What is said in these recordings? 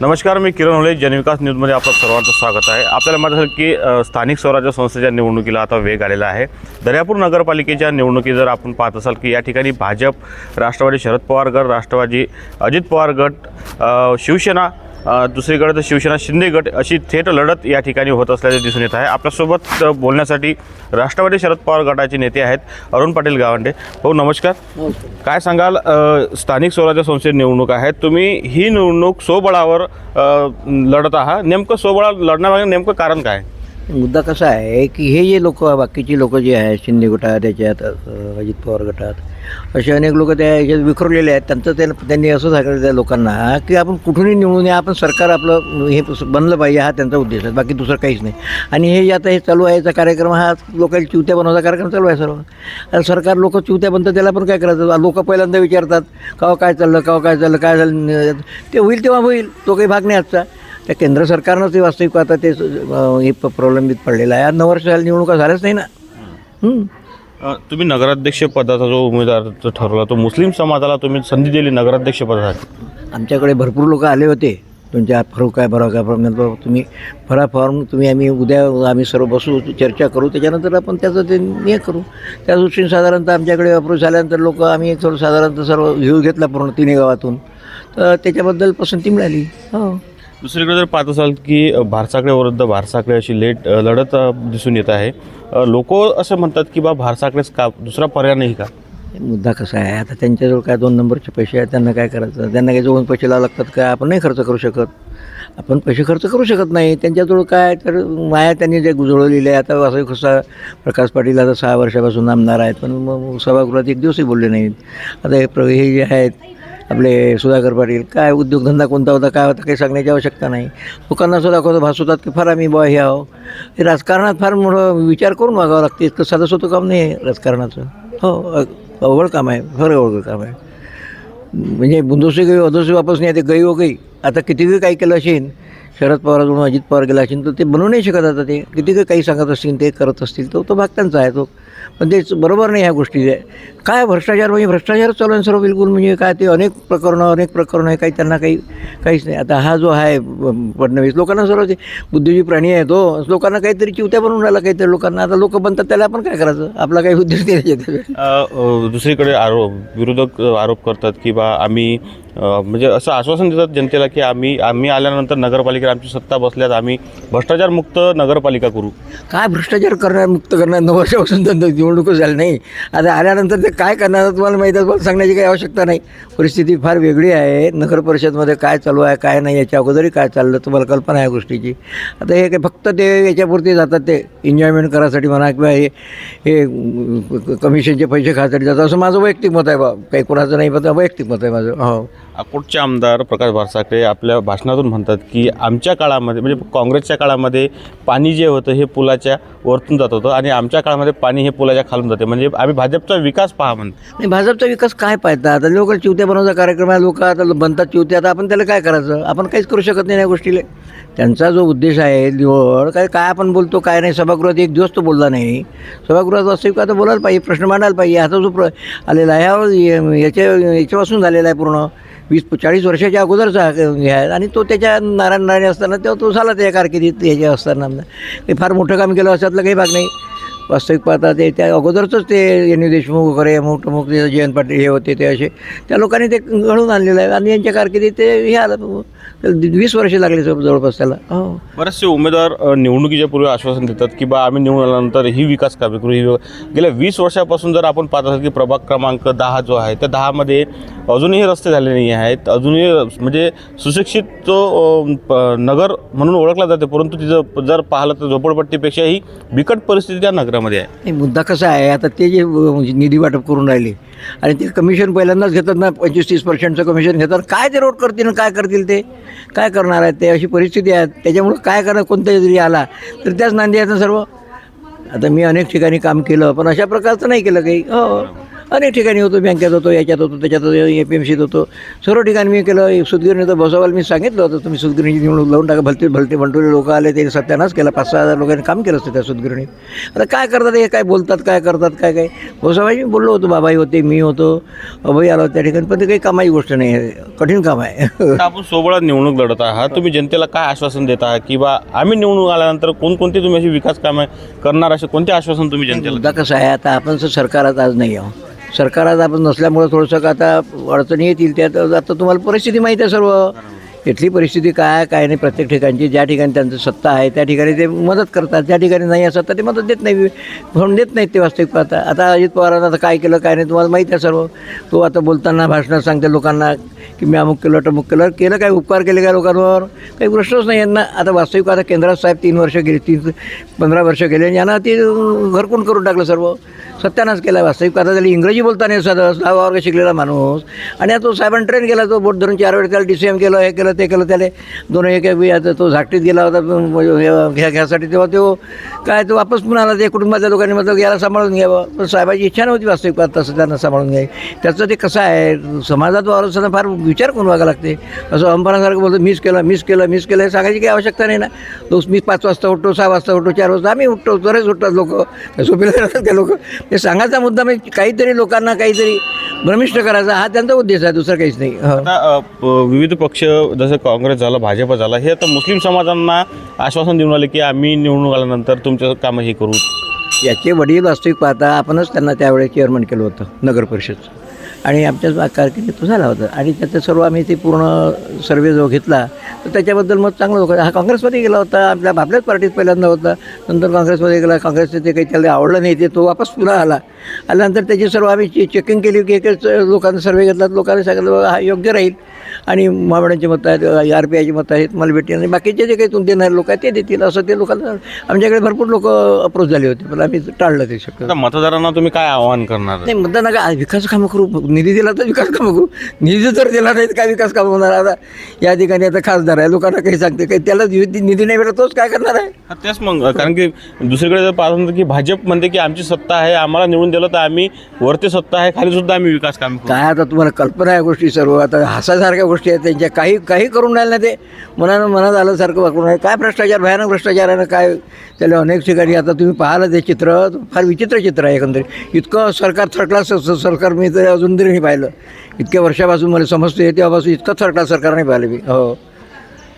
नमस्कार मी किरण होळे जनविकास न्यूजमध्ये आपलं सर्वांचं स्वागत आहे. आपल्याला माहिती असेल की स्थानिक स्वराज्य संस्थेच्या निवडणुकीला आता वेग आलेला आहे. दर्यापूर नगरपालिकेच्या निवडणुकी जर आपण पाहत असाल की या ठिकाणी भाजप राष्ट्रवादी शरद पवार गट राष्ट्रवादी अजित पवार गट शिवसेना दुसरीकडे तर शिवसेना शिंदे गट अशी थेट लढत या ठिकाणी होत असल्याचे दिसून येत आहे. आपल्यासोबत बोलण्यासाठी राष्ट्रवादी शरद पवार गटाचे नेते आहेत अरुण पाटील गावंडे. हो नमस्कार. काय सांगाल? स्थानिक स्वराज्य संस्थेची निवडणूक आहे. तुम्ही ही निवडणूक स्वबळावर अ, लढत आहात. नेमकं स्वबळा लढण्यामागे नेमकं कारण काय? मुद्दा कसा आहे की हे जे लोक बाकीची लोक जे आहेत शिंदे गटात त्याच्यात अजित पवार गटात असे अनेक लोक त्या याच्यात विखरलेले आहेत. त्यांचं ते त्यांनी असं सांगितलं त्या लोकांना की आपण कुठूनही निवडून या आपण सरकार आपलं हे बनलं पाहिजे हा त्यांचा उद्देश आहे. बाकी दुसरं काहीच नाही. आणि हे जे आता हे चालू आहे याचा कार्यक्रम हा लोकांच्या चिवत्या बनवायचा कार्यक्रम चालू आहे सर्व. आणि सरकार लोक चिवत्या बनतात त्याला पण काय करायचं? लोक पहिल्यांदा विचारतात का काय चाललं का काय चाललं काय झालं? ते होईल तेव्हा होईल तो काही भाग नाही आजचा. त्या केंद्र सरकारनं ते वास्तविक आता ते हे प- प्रलंबित पडलेलं आहे. आज नऊ वर्ष झाली निवडणुका झाल्याच नाही ना. तुम्ही नगराध्यक्ष पदाचा जो उमेदवार जो ठरवला तो मुस्लिम समाजाला तुम्ही संधी दिली नगराध्यक्ष पदासाठी? आमच्याकडे भरपूर लोक आले होते. तुमच्या फरक काय बरं काय फरक. तुम्ही फरा फॉर्म तुम्ही आम्ही उद्या आम्ही सर्व बसू चर्चा करू त्याच्यानंतर आपण त्याचं ते हे करू. त्या दृष्टीने साधारणतः आमच्याकडे अप्रोच झाल्यानंतर लोक आम्ही थोडं साधारणतः सर्व व्ह्यू घेतला पूर्ण तिन्ही गावातून. तर त्याच्याबद्दल पसंती मिळाली. हो. दुसरीकडे जर पाहत असाल की भारसाकडे विरुद्ध भारसाकडे अशी लेट लढत दिसून येत आहे. लोक असं म्हणतात की बा भारसाकडेच का दुसरा पर्याय नाही का? मुद्दा कसा आहे? आता त्यांच्याजवळ काय दोन नंबरचे पैसे आहेत त्यांना काय करायचं? त्यांना काही जवळ पैसे लावा लागतात काय आपण नाही खर्च करू शकत. आपण पैसे खर्च करू शकत नाही. त्यांच्याजवळ काय? तर माया त्यांनी जे गुजळवलेले आहे आता असं कसा प्रकाश पाटील आता सहा वर्षापासून आमदार आहेत पण मग सभागृहात एक दिवसही बोलले नाहीत. आता हे प्र हे जे आहेत आपले सुधाकर पाटील काय उद्योगधंदा कोणता होता काय होता काही सांगण्याची आवश्यकता नाही. लोकांना असं दाखवतं भासवतात की फार आम्ही बॉ हे आहो. हे राजकारणात फार मोठं विचार करून मागावं लागते इतकं साधं सोतं काम नाही आहे राजकारणाचं. हो अवघड काम आहे फार अवघड काम आहे. म्हणजे बुंदोसे गई अदोसे वापस नाही ते गई हो गई. आता किती काही केलं असेल शरद पवाराजवळून अजित पवार गेला असेल तर ते बनवू नाही शकत आता ते. किती काही सांगत असतील ते करत असतील तो तो भाग त्यांचा आहे तो पण ते बरोबर नाही ह्या गोष्टी. काय भ्रष्टाचार म्हणजे भ्रष्टाचार चालू आहे सर्व बिलकुल. म्हणजे काय ते अनेक प्रकरणं अनेक प्रकरणं आहे. काही त्यांना काही काहीच नाही. आता हा जो आहे फडणवीस लोकांना सर्व ते बुद्धिजीवी प्राणी आहे तो हो. लोकांना काहीतरी चिवत्या बनवून राहिला काहीतरी लोकांना. आता लोक बनतात त्याला आपण काय करायचं? आपला काही उद्देश नाही दुसरीकडे आरोप विरोधक आरोप करतात की बा आम्ही म्हणजे असं आश्वासन देतात जनतेला की आम्ही आम्ही आल्यानंतर नगरपालिकेला आमची सत्ता बसल्यात आम्ही भ्रष्टाचारमुक्त नगरपालिका करू. काय भ्रष्टाचार करणार मुक्त करणार? नऊ वर्षापासून त्यांचं निवडणूकच झाली नाही. आता आल्यानंतर ते काय करणार तुम्हाला माहीत आहे सांगण्याची काही आवश्यकता नाही. परिस्थिती फार वेगळी आहे. नगर परिषदमध्ये काय चालू आहे काय नाही याच्या अगोदरही काय चाललं तुम्हाला कल्पना आहे या गोष्टीची. आता हे काय फक्त ते याच्यापुरते जातात ते एन्जॉयमेंट करायसाठी म्हणा किंवा हे हे कमिशनचे पैसे खायसाठी जातात. असं माझं वैयक्तिक मत आहे बा. काही कोणाचं नाही पण वैयक्तिक मत आहे माझं. हो. अकोटचे आमदार प्रकाश भारसाकडे आपल्या भाषणातून म्हणतात की आमच्या काळामध्ये म्हणजे काँग्रेसच्या काळामध्ये पाणी जे होतं हे पुलाच्या वरतून जात होतं आणि आमच्या काळामध्ये पाणी हे पुलाच्या खालून जाते. म्हणजे आम्ही भाजपचा विकास पहा म्हणतो नाही भाजपचा विकास काय पाहता? आता लोक चिवत्या बनवचा कार्यक्रम आहे लोक आता बनतात चिवत्या आता आपण त्याला काय करायचं? आपण काहीच करू शकत नाही या गोष्टीला. त्यांचा जो उद्देश आहे निवड काय काय आपण बोलतो काय नाही सभागृहात एक दिवस तो बोलला नाही. सभागृहात वास्तविक आता बोलायला पाहिजे प्रश्न मांडायला पाहिजे. आता जो प्र आलेला आहे हा याच्या याच्यापासून झालेला आहे पूर्ण. वीस चाळीस वर्षाच्या अगोदरचा घ्या आणि तो त्याच्या नारायण नारायण असताना तेव्हा तो झाला त्या कारकिर्दीत ह्याच्या असताना. काही फार मोठं काम केलं अशातलं काही भाग नाही. वास्तविक पाहता ते त्या अगोदरचंच ते एन देशमुख वगैरे मोठमोठ ते जयंत पाटील हे होते ते असे. त्या लोकांनी ते घडून आणलेलं आहे आणि यांच्या कारकिर्दीत ते हे आलं. वीस वर्ष लागले जवळ- जवळपास त्याला. हो. बरेचसे उमेदवार निवडणुकीच्या पूर्वी आश्वासन देतात की बा आम्ही निवडून आल्यानंतर ही विकास कामे करू ही गेल्या वीस वर्षापासून जर आपण पाहत असाल की प्रभाग क्रमांक दहा जो आहे त्या दहामध्ये अजूनही रस्ते झाले नाही आहेत. अजूनही म्हणजे सुशिक्षित जो नगर म्हणून ओळखला जाते परंतु तिथं जर पाहिलं तर झोपडपट्टीपेक्षाही बिकट परिस्थिती त्या भागामध्ये आहे. नाही मुद्दा कसा आहे आता ते जे म्हणजे निधी वाटप करून राहिले आणि ते कमिशन पहिल्यांदाच घेतात ना पंचवीस तीस पर्सेंटचं कमिशन घेतात. काय ते रोड करतील आणि काय करतील ते? काय करणार आहेत ते? अशी परिस्थिती आहे. त्याच्यामुळं काय करणार कोणता जरी आला तर त्याच नांदी आहेत ना सर्व. आता मी अनेक ठिकाणी काम केलं पण अशा प्रकारचं नाही केलं काही. हो. अनेक ठिकाणी होतो बँकेत होतो याच्यात होतो त्याच्यात होतो ए पी एम सीत होतो. सर्व ठिकाणी मी केलं सुदगिरणी तर बसवायला मी सांगितलं होतं तुम्ही सुदगिरणीची निवडणूक लावून टाका भलते भलते भंटुरे लोक आले ते सत्यानाश केला पाच सहा हजार लोकांनी काम केलं असतं त्या सुदगिरणीत. आता काय करतात हे काय बोलतात काय करतात काय काय? बसवायची मी बोललो होतो बाबाई होते मी होतो अभय आला त्या ठिकाणी पण ते काही कामाची गोष्ट नाही आहे कठीण काम आहे. आपण सोबळात निवडणूक लढत आहात तुम्ही जनतेला काय आश्वासन देत आहात की बा आम्ही निवडणूक आल्यानंतर कोणकोणती तुम्ही अशी विकास कामे करणार असे कोणते आश्वासन तुम्ही जनतेला कसं आहे आता आपण सरकारात आज नाही आहोत. सरकारात आपण नसल्यामुळं थोडंसं का आता अडचणी येतील त्यात आता तुम्हाला परिस्थिती माहीत आहे सर्व. इथली परिस्थिती काय आहे, काय नाही प्रत्येक ठिकाणची ज्या ठिकाणी त्यांचं सत्ता आहे त्या ठिकाणी ते मदत करतात ज्या ठिकाणी नाही आहे सत्ता ते मदत देत नाही म्हणून देत नाहीत ते वास्तविक पाहता आता अजित पवारांना आता काय केलं काय नाही तुम्हाला माहीत आहे सर्व. तो आता बोलताना भाषणात सांगते लोकांना की मी अमुक केलं टमुक केलं केलं काय उपकार केले काय लोकांवर? काही प्रश्नच नाही यांना आता वास्तविक आता केंद्रात साहेब तीन वर्ष गेले तीन पंधरा वर्ष गेले आणि यांना ते घरकून करून टाकलं सर्व. सत्यानाश केला वास्तविक आता त्याला इंग्रजी बोलताना नाही साधं दहा वर्ग शिकलेला माणूस. आणि आता तो साहेबांनी ट्रेन केला तो बोट धरून चार वेळ त्याला डी सी एम केलं हे केलं ते केलं त्याला दोन एक वेळी आता तो झाकटीत गेला होता घ्या म्हणजे घ्यासाठी तेव्हा तो काय तो वापस पुन्हा आला ते कुटुंबाच्या लोकांनी म्हटलं याला सांभाळून घ्यावं पण साहेबाची इच्छा नव्हती वास्तविक पाहत तसं त्यांना सांभाळून घ्याय त्याचं ते कसं आहे समाजात वावर असताना फार विचार करून वागा लागते. असं अंबरासारखं बोलतो मिस केलं मिस केलं मिस केलं हे सांगायची काही आवश्यकता नाही ना. तो मी पाच वाजता उठतो सहा वाजता उठतो चार वाजता. आम्ही उठतो बरेच उठतात लोक. झोपेला त्या लोक. ते सांगायचा मुद्दा म्हणजे काहीतरी लोकांना काहीतरी भ्रमिष्ट करायचा हा त्यांचा उद्देश आहे दुसरा काहीच नाही. हो. आता प- विविध पक्ष जसं काँग्रेस झालं भाजप झालं हे आता मुस्लिम समाजांना आश्वासन देऊन आले की आम्ही निवडणूक आल्यानंतर तुमचं कामं हे करू. याचे वडील वास्तविक पाहता आपणच त्यांना त्यावेळेस चेअरमन केलं होतं नगर परिषद. आणि आमच्या कारकिर्दीत तो झाला होता. आणि त्याचं सर्व आम्ही ते पूर्ण सर्वे जो घेतला तर त्याच्याबद्दल मग चांगलं होतं. हा काँग्रेसमध्ये गेला होता आपल्या आपल्याच पार्टीत पहिल्यांदा होता. नंतर काँग्रेसमध्ये गेला काँग्रेसचं ते काही त्याला आवडलं नाही ते तो वापस पुन्हा आला. आल्यानंतर त्याची सर्व आम्ही चेकिंग केली की एकच लोकांनी सर्वे घेतला लोकांनी सांगितलं बाबा हा योग्य राहील. आणि मावड्यांची मतं आहेत आर पी आयची मतं आहेत मला भेटेल आणि बाकीचे जे काही तुम देणारे लोक आहेत ते देतील. असं ते लोकांना आमच्याकडे भरपूर लोक अप्रोच झाले होते पण आम्ही टाळलं ते शक्य मतदारांना तुम्ही काय आवाहन करणार? नाही मतदान नका विकास कामं करू. निधी दिला तर विकास कामं करू. निधी जर दिला नाही तर काय विकास कामं होणार? आता या ठिकाणी आता खासदार आहे लोकांना काही सांगते काही त्याला निधी नाही भेटत तोच काय करणार आहे? तेच मग कारण की दुसरीकडे जर पाहतो की भाजप म्हणते की आमची सत्ता आहे आम्हाला निवडून दिलं तर आम्ही वरती सत्ता आहे खाली सुद्धा आम्ही विकास काम काय आता तुम्हाला कल्पना आहे गोष्टी सर्व? आता हसासारख्या गोष्टी आहेत त्यांच्या काही काही करून राहिलं ना ते. मनानं मनात आल्यासारखं वाकरून राहिले. काय भ्रष्टाचार भयानक भ्रष्टाचारानं काय? त्याला अनेक ठिकाणी आता तुम्ही पाहिलं ते चित्र फार विचित्र चित्र आहे एकंदरीत. इतकं सरकार थर्ड सरकार मी तरी अजून तरी नाही पाहिलं. इतक्या वर्षापासून मला समजते तेव्हापासून इतकं थर्ड सरकार नाही पाहिलं मी. हो.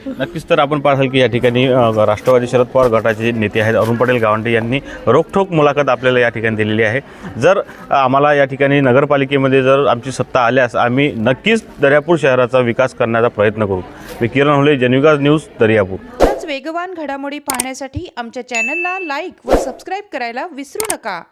नक्कीच तर आपण पाहाल की या ठिकाणी राष्ट्रवादी शरद पवार गटाचे नेते आहेत. अरुण पटेल गावंडे यांनी रोखठोक मुलाखत आपल्याला या ठिकाणी दिलेली आहे. जर आम्हाला या ठिकाणी नगरपालिकेमध्ये जर आमची सत्ता आल्यास आम्ही नक्कीच दर्यापूर शहराचा विकास करण्याचा प्रयत्न करू. मी किरण हुले जनविकास न्यूज दर्यापूर. वेगवान घडामोडी पाहण्यासाठी आमच्या चॅनलला लाईक व सबस्क्राईब करायला विसरू नका.